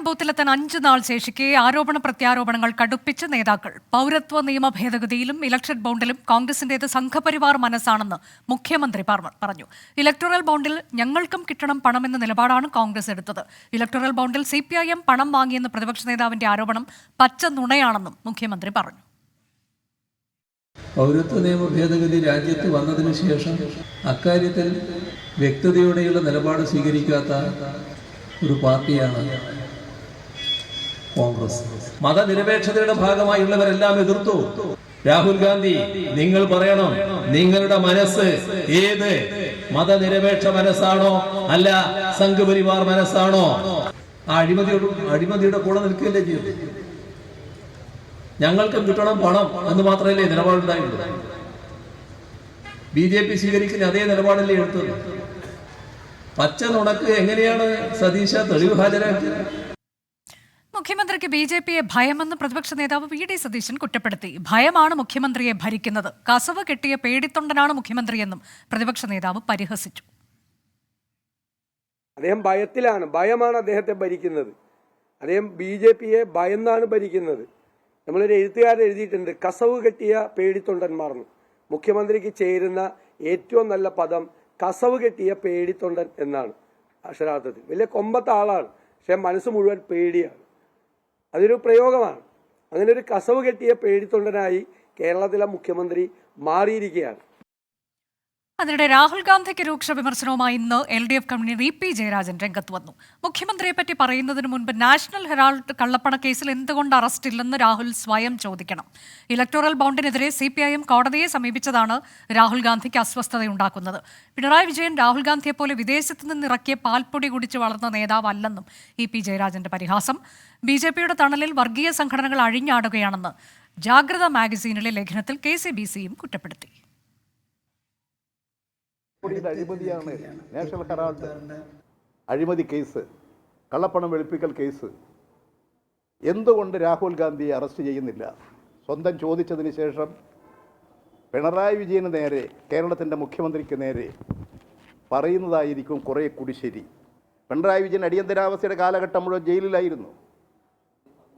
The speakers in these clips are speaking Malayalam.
അവസാനം ബൂത്തിലെത്താൻ അഞ്ചു നാൾ ശേഷിക്കെ ആരോപണ പ്രത്യാരോപണങ്ങൾ കടുപ്പിച്ച നേതാക്കൾ. പൗരത്വ നിയമ ഭേദഗതിയിലും ഇലക്ഷൻ ബോണ്ടിലും കോൺഗ്രസിന്റേത് സംഘപരിവാർ മനസ്സാണെന്ന് മുഖ്യമന്ത്രി പറഞ്ഞു ഇലക്ടറൽ ബോണ്ടിൽ ഞങ്ങൾക്കും കിട്ടണം പണമെന്ന നിലപാടാണ് കോൺഗ്രസ് എടുത്തത്. ഇലക്ടറൽ ബോണ്ടിൽ സി പണം വാങ്ങിയെന്ന പ്രതിപക്ഷ നേതാവിന്റെ ആരോപണം പച്ച നുണയാണെന്നും മുഖ്യമന്ത്രി പറഞ്ഞു. പൗരത്വ നിയമ ഭേദഗതി രാജ്യത്ത് വന്നതിന് ശേഷം അക്കാര്യത്തിൽ വ്യക്തതയോടെയുള്ള നിലപാട് സ്വീകരിക്കാത്ത ഒരു പാർട്ടിയാണ് കോൺഗ്രസ്. മതനിരപേക്ഷതയുടെ ഭാഗമായുള്ളവരെല്ലാം എതിർത്തു. രാഹുൽ ഗാന്ധി നിങ്ങൾ പറയണം നിങ്ങളുടെ മനസ്സ് ഏത്? മതനിരപേക്ഷ മനസ്സാണോ അല്ല സംഘപരിവാർ മനസ്സാണോ? ആ അഴിമതിയോട് അഴിമതിയുടെ കൂടെ നിൽക്കുകയല്ലേ ചെയ്തു ഞങ്ങൾക്കും കിട്ടണം പണം എന്ന് മാത്രമല്ലേ നിലപാടുണ്ടായിട്ടുള്ളൂ ബി ജെ പി സ്വീകരിക്കുന്ന അതേ നിലപാടല്ലേ എടുത്തത്? പച്ച നുണക്ക് എങ്ങനെയാണ് സതീശ തെളിവ് ഹാജരാക്കിയത്? മുഖ്യമന്ത്രിക്ക് ബി ജെ പിയെ ഭയമെന്ന് പ്രതിപക്ഷ നേതാവ് വി ഡി സതീശൻ കുറ്റപ്പെടുത്തി. ഭയമാണ് മുഖ്യമന്ത്രിയെ ഭരിക്കുന്നത്. കസവ് കെട്ടിയ പേടിത്തൊണ്ടനാണ് മുഖ്യമന്ത്രിയെന്നും പ്രതിപക്ഷ നേതാവ് പരിഹസിച്ചു. അദ്ദേഹം ഭയത്തിലാണ്. ഭയമാണ് അദ്ദേഹത്തെ ഭരിക്കുന്നത്. അദ്ദേഹം ബി ജെ പിയെ ഭയന്നാണ് ഭരിക്കുന്നത്. നമ്മളൊരു എഴുത്തുകാരൻ എഴുതിയിട്ടുണ്ട് കസവ് കെട്ടിയ പേടിത്തൊണ്ടന്മാർന്ന് മുഖ്യമന്ത്രിക്ക് ചേരുന്ന ഏറ്റവും നല്ല പദം കസവ് കെട്ടിയ പേടിത്തൊണ്ടൻ എന്നാണ് അക്ഷരാർത്ഥത്തിൽ. വലിയ കൊമ്പത്തെ ആളാണ്. പക്ഷെ മനസ്സ് മുഴുവൻ പേടിയാണ്. അതൊരു പ്രയോഗമാണ്. അങ്ങനെ ഒരു കസവ് കെട്ടിയ പേടിത്തൊണ്ടനായി കേരളത്തിലെ മുഖ്യമന്ത്രി മാറിയിരിക്കുകയാണ്. അതിനിടെ രാഹുൽ ഗാന്ധിക്ക് രൂക്ഷ വിമർശനവുമായി ഇന്ന് L D F convener E P Jayarajan രംഗത്ത് വന്നു. മുഖ്യമന്ത്രിയെ പറ്റി പറയുന്നതിന് മുൻപ് നാഷണൽ ഹെറാൾഡ് കള്ളപ്പണ കേസിൽ എന്തുകൊണ്ട് അറസ്റ്റില്ലെന്ന് രാഹുൽ സ്വയം ചോദിക്കണം. ഇലക്ടോറൽ ബോണ്ടിനെതിരെ സി പി ഐ എം കോടതിയെ സമീപിച്ചതാണ് രാഹുൽ ഗാന്ധിക്ക് അസ്വസ്ഥതയുണ്ടാക്കുന്നത്. പിണറായി വിജയൻ രാഹുൽ ഗാന്ധിയെ പോലെ വിദേശത്ത് നിന്ന് ഇറക്കിയ പാൽപ്പൊടി കുടിച്ച് വളർന്ന നേതാവല്ലെന്നും ഇ പി ജയരാജന്റെ പരിഹാസം. ബി ജെ പിയുടെ തണലിൽ വർഗീയ സംഘടനകൾ അഴിഞ്ഞാടുകയാണെന്ന് ജാഗ്രത മാഗസീനിലെ ലേഖനത്തിൽ കെ സി ബി സിയും കുറ്റപ്പെടുത്തി. ഇത് അഴിമതിയാണ്. നാഷണൽ ഹെറാൾഡ് അഴിമതി കേസ് കള്ളപ്പണം വെളുപ്പിക്കൽ കേസ്. എന്തുകൊണ്ട് രാഹുൽ ഗാന്ധിയെ അറസ്റ്റ് ചെയ്യുന്നില്ല? സ്വന്തം ചോദിച്ചതിന് ശേഷം പിണറായി വിജയന് നേരെ കേരളത്തിന്റെ മുഖ്യമന്ത്രിക്ക് നേരെ പറയുന്നതായിരിക്കും കുറേ കൂടി ശരി. പിണറായി വിജയൻ അടിയന്തരാവസ്ഥയുടെ കാലഘട്ടം മുഴുവൻ ജയിലിലായിരുന്നു.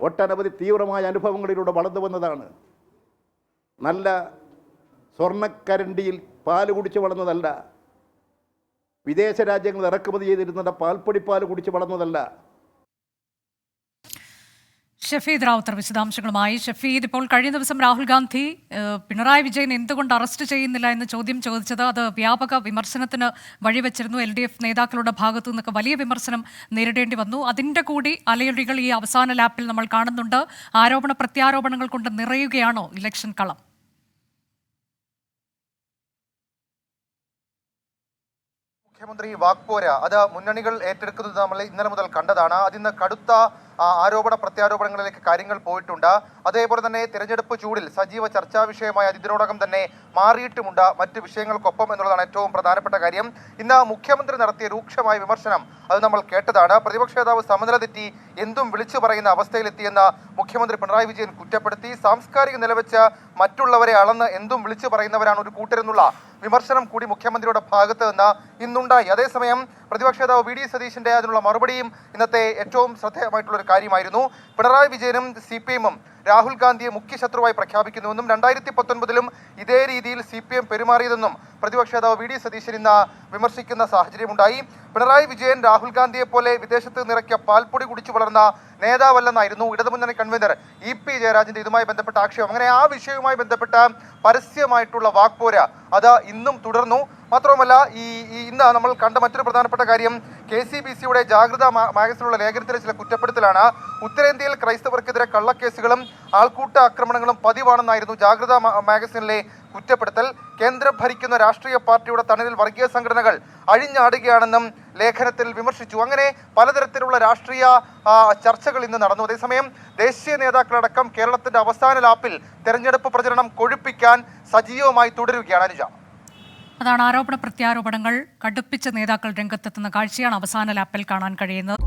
ഒട്ടനവധി തീവ്രമായ അനുഭവങ്ങളിലൂടെ വളർന്നു വന്നതാണ്. നല്ല സ്വർണക്കരണ്ടിയിൽ പാൽ കുടിച്ച് വളർന്നതല്ല വിദേശ രാജ്യങ്ങൾ ഇറക്കുമതി ചെയ്തിരുന്ന പാൽപ്പൊടിപ്പാൽ കുടിച്ച് വളർന്നതല്ല. ഷഫീദ് റാവുത്തർ വിശദാംശങ്ങളുമായി. ഷഫീദ് ഇപ്പോൾ കഴിഞ്ഞ ദിവസം രാഹുൽ ഗാന്ധി പിണറായി വിജയൻ എന്തുകൊണ്ട് അറസ്റ്റ് ചെയ്യുന്നില്ല എന്ന് ചോദ്യം ചോദിച്ചത് അത് വ്യാപക വിമർശനത്തിന് വഴിവെച്ചിരുന്നു. എൽ ഡി എഫ് നേതാക്കളുടെ ഭാഗത്തു നിന്നൊക്കെ വലിയ വിമർശനം നേരിടേണ്ടി വന്നു. അതിന്റെ കൂടി അലയൊലികൾ ഈ അവസാന ലാപ്പിൽ നമ്മൾ കാണുന്നുണ്ട്. ആരോപണ പ്രത്യാരോപണങ്ങൾ കൊണ്ട് നിറയുകയാണോ ഇലക്ഷൻ കളം? മുഖ്യമന്ത്രി വാക്പോര. അത് മുന്നണികൾ ഏറ്റെടുക്കുന്നത് നമ്മൾ ഇന്നലെ മുതൽ കണ്ടതാണ്. അതിന്ന് കടുത്ത ആരോപണ പ്രത്യാരോപണങ്ങളിലേക്ക് കാര്യങ്ങൾ പോയിട്ടുണ്ട്. അതേപോലെ തന്നെ തിരഞ്ഞെടുപ്പ് ചൂടിൽ സജീവ ചർച്ചാ വിഷയമായ ഇതിനോടകം തന്നെ മാറിയിട്ടുമുണ്ട് മറ്റ് വിഷയങ്ങൾക്കൊപ്പം എന്നുള്ളതാണ് ഏറ്റവും പ്രധാനപ്പെട്ട കാര്യം. ഇന്ന് മുഖ്യമന്ത്രി നടത്തിയ രൂക്ഷമായ വിമർശനം അത് നമ്മൾ കേട്ടതാണ്. പ്രതിപക്ഷ നേതാവ് സമനില തെറ്റി എന്തും വിളിച്ചു പറയുന്ന അവസ്ഥയിലെത്തിയെന്ന് മുഖ്യമന്ത്രി പിണറായി വിജയൻ കുറ്റപ്പെടുത്തി. സാംസ്കാരിക നിലവെച്ച് മറ്റുള്ളവരെ അളന്ന് എന്തും വിളിച്ചു പറയുന്നവരാണ് ഒരു കൂട്ടരെന്നുള്ള വിമർശനം കൂടി മുഖ്യമന്ത്രിയുടെ ഭാഗത്ത് നിന്ന് ഇന്നുണ്ടായി. അതേസമയം പ്രതിപക്ഷ നേതാവ് വി ഡി സതീശിന്റെ അതിനുള്ള മറുപടിയും ഇന്നത്തെ ഏറ്റവും ശ്രദ്ധേയമായിട്ടുള്ള ഒരു കാര്യമായിരുന്നു പിണറായി വിജയനും സി പി എമ്മും രാഹുൽ ഗാന്ധിയെ മുഖ്യ ശത്രുവായി പ്രഖ്യാപിക്കുന്നുവെന്നും രണ്ടായിരത്തി പത്തൊൻപതിലും ഇതേ രീതിയിൽ സി പി എം പെരുമാറിയതെന്നും പ്രതിപക്ഷ നേതാവ് വി ഡി സതീശൻ ഇന്ന് വിമർശിക്കുന്ന സാഹചര്യമുണ്ടായി. പിണറായി വിജയൻ രാഹുൽ ഗാന്ധിയെ പോലെ വിദേശത്ത് നിറയ്ക്കിയ പാൽപ്പൊടി കുടിച്ചു വളർന്ന നേതാവല്ലെന്നായിരുന്നു ഇടതുമുന്നണി കൺവീനർ ഇ പി ജയരാജന്റെ ഇതുമായി ബന്ധപ്പെട്ട ആക്ഷേപം. അങ്ങനെ ആ വിഷയവുമായി ബന്ധപ്പെട്ട പരസ്യമായിട്ടുള്ള വാക്പോര അത് ഇന്നും തുടർന്നു. മാത്രവുമല്ല ഈ ഇന്ന് നമ്മൾ കണ്ട മറ്റൊരു പ്രധാനപ്പെട്ട കാര്യം കെ സി ബി സിയുടെ ജാഗ്രത മാഗസിനുള്ള ലേഖനത്തിലെ ചില കുറ്റപ്പെടുത്തലാണ്. ഉത്തരേന്ത്യയിൽ ക്രൈസ്തവർക്കെതിരെ കള്ളക്കേസുകളും ആൾക്കൂട്ട ആക്രമണങ്ങളും പതിവാണെന്നായിരുന്നു ജാഗ്രത മാഗസിനിലെ കുറ്റപ്പെടുത്തൽ. കേന്ദ്രം ഭരിക്കുന്ന രാഷ്ട്രീയ പാർട്ടിയുടെ തണലിൽ വർഗീയ സംഘടനകൾ അഴിഞ്ഞാടുകയാണെന്നും ലേഖനത്തിൽ വിമർശിച്ചു. അങ്ങനെ പലതരത്തിലുള്ള രാഷ്ട്രീയ ചർച്ചകൾ ഇന്ന് നടന്നു. അതേസമയം ദേശീയ നേതാക്കളടക്കം കേരളത്തിന്റെ അവസാന ലാപ്പിൽ തെരഞ്ഞെടുപ്പ് പ്രചരണം കൊഴുപ്പിക്കാൻ സജീവമായി തുടരുകയാണ് അനുജ. അതാണ് ആരോപണ പ്രത്യാരോപണങ്ങൾ കടുപ്പിച്ച നേതാക്കൾ രംഗത്തെത്തുന്ന കാഴ്ചയാണ് അവസാന ലാപ്പിൽ കാണാൻ കഴിയുന്നത്.